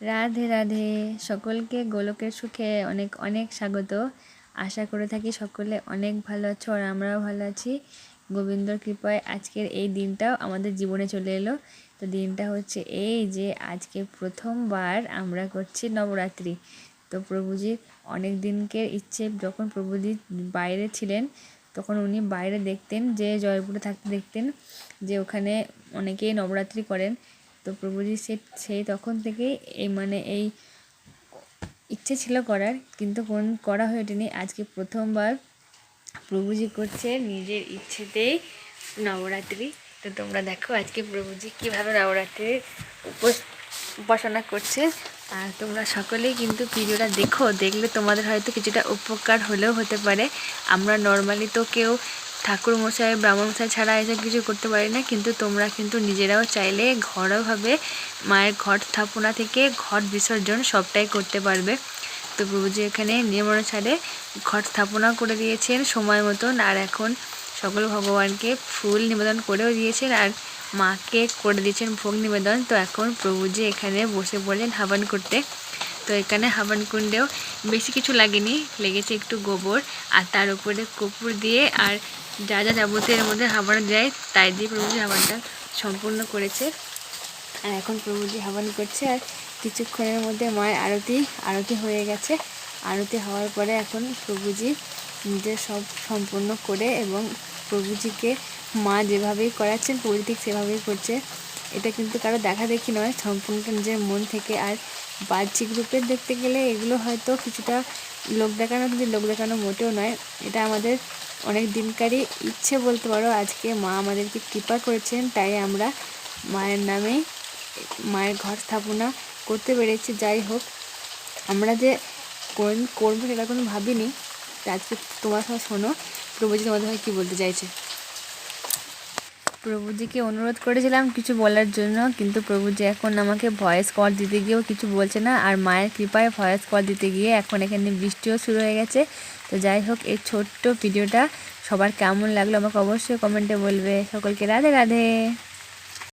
রাধে রাধে। সকলকে গোলকের সুখে অনেক অনেক স্বাগত। আশা করে থাকি সকলে অনেক ভালো আছো আর আমরাও ভালো আছি। গোবিন্দর কৃপায় আজকের এই দিনটাও আমাদের জীবনে চলে এলো। তো দিনটা হচ্ছে এই যে আজকে প্রথমবার আমরা করছি নবরাত্রি। তো প্রভুজির অনেক দিনকে ইচ্ছে যখন প্রভুজি বাইরে ছিলেন, তখন উনি বাইরে দেখতেন, যে জয়পুরে থাকতে দেখতেন যে ওখানে অনেকেই নবরাত্রি করেন। তো প্রভুজি সে সেই তখন থেকে এই মানে এই ইচ্ছে ছিল করার, কিন্তু কোন করা হয়ে ওঠেনি। আজকে প্রথমবার প্রভুজি করছে নিজের ইচ্ছেতেই নবরাত্রি। তো তোমরা দেখো আজকে প্রভুজি কীভাবে নবরাত্রির উপোস, উপাসনা করছে। আর তোমরা সকলেই কিন্তু ভিডিওটা দেখো, দেখলে তোমাদের হয়তো কিছুটা উপকার হলেও হতে পারে। আমরা নর্মালি তো কেউ ঠাকুর মশাই ব্রাহ্মণ মশাই ছাড়া এসব কিছু করতে পারি না, কিন্তু তোমরা কিন্তু নিজেরাও চাইলে ঘরোয়াভাবে মায়ের ঘট স্থাপনা থেকে ঘট বিসর্জন সবটাই করতে পারবে। তো প্রভুজি এখানে নিয়ম অনুসারে ঘট স্থাপনা করে দিয়েছেন সময় মতন, আর এখন সকল ভগবানকে ফুল নিবেদন করেও দিয়েছেন। আর মাকে করে দিয়েছেন ভোগ নিবেদন। তো এখন প্রভুজি এখানে বসে পড়লেন হাবান করতে। তো এখানে হাবান কুণ্ডেও বেশি কিছু লাগেনি, লেগেছে একটু গোবর আর তার উপরে কপুর দিয়ে আর যা যা যাবতীয় এর মধ্যে হাবান দেয়, তাই দিয়ে প্রভুজি হাবানটা সম্পূর্ণ করেছে। আর এখন প্রভুজি হাবান করছে আর কিছুক্ষণের মধ্যে মায়ের আরতি আরতি হয়ে গেছে। আরতি হওয়ার পরে এখন প্রভুজি নিজের সব সম্পূর্ণ করে এবং প্রভুজিকে মা যেভাবেই করাচ্ছেন প্রভুজি ঠিক সেভাবেই করছে। এটা কিন্তু কারও দেখা দেখি নয় সম্পূর্ণ নিজের মন থেকে। আর বাহ্যিক রূপের দেখতে গেলে এগুলো হয়তো কিছুটা লোক দেখানো, কিন্তু লোক দেখানো মোটেও নয়। এটা আমাদের অনেক দিনকারই ইচ্ছে বলতে পারো। আজকে মা আমাদেরকে কৃপা করেছেন, তাই আমরা মায়ের নামে মায়ের ঘর স্থাপনা করতে পেরেছি। যাই হোক, আমরা যে করব সেটা কোনো ভাবিনি। আজকে তোমার সঙ্গে শোনো প্রভুজি তোমাদের ভাই কী বলতে চাইছে? প্রভুজিকে অনুরোধ করেছিলাম কিছু বলার জন্য, কিন্তু প্রভুজি এখন আমাকে ভয়েস কল দিতে গিয়েও কিছু বলছে না, আর মায়ের কৃপায় ভয়েস কল দিতে গিয়ে এখন এখানে বৃষ্টিও শুরু হয়ে গেছে। তো যাই হোক, এই ছোট্ট ভিডিওটা সবার কেমন লাগল আমাকে অবশ্যই কমেন্টে বলবে। সকলকে রাধে রাধে।